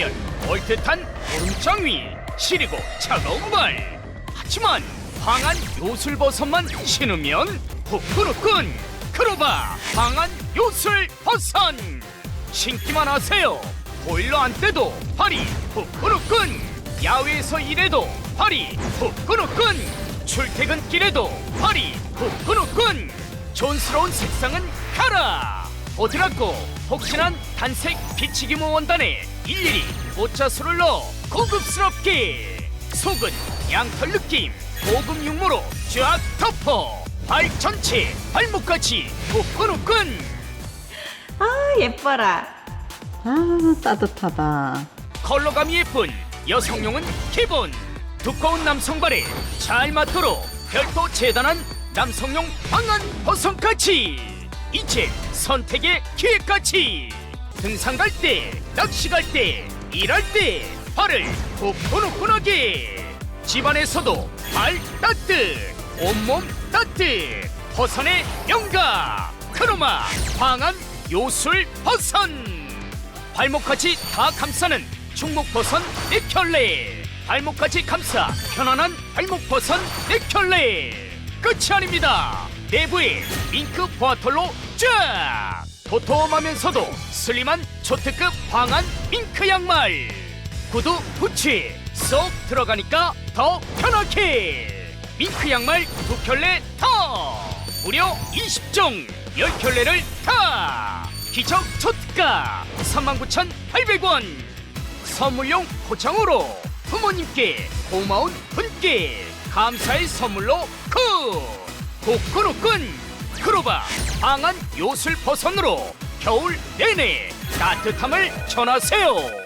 하면 얼뜻한 오름장 위 시리고 차가운 발 하지만 방한 요술버섯만 신으면 후끈후끈 크로바 방한 요술버섯. 신기만 하세요. 보일러 안 때도 발이 후끈후끈 야외에서 일해도 발이 후끈후끈 출퇴근길에도 발이 후끈후끈 촌스러운 색상은 카라. 보드라고 폭신한 단색 비치기모 원단에 일일이 꽃자수를 넣어 고급스럽게 속은 양털 느낌 고급 육모로 쫙 덮어 발 전체 발목까지 후끈후끈 아 예뻐라. 아 따뜻하다. 컬러감이 예쁜 여성용은 기본 두꺼운 남성발에 잘 맞도록 별도 재단한 남성용 방한 버선까지 이제 선택의 기회까지 등산 갈 때 낚시 갈 때 일할 때 발을 후끈후끈하게. 집안에서도 발 따뜻 온몸 따뜻 버선의 명가. 크로마 방한 요술 버선. 발목까지 다 감싸는 충목버선 네켤레. 발목까지 감싸 편안한 발목버선 네켤레. 끝이 아닙니다. 내부에 밍크 보아톨로 쫙 도톰하면서도 슬림한 초특급 방한 밍크 양말. 구두 부츠 쏙 들어가니까 더 편하게. 밍크 양말 두 켤레 더. 무려 20종 10켤레를 다. 기적 초특가 39,800원. 선물용 포장으로 부모님께 고마운 분께 감사의 선물로 굿! 후끈후끈 크로바 방한 요술 버선으로 겨울 내내 따뜻함을 전하세요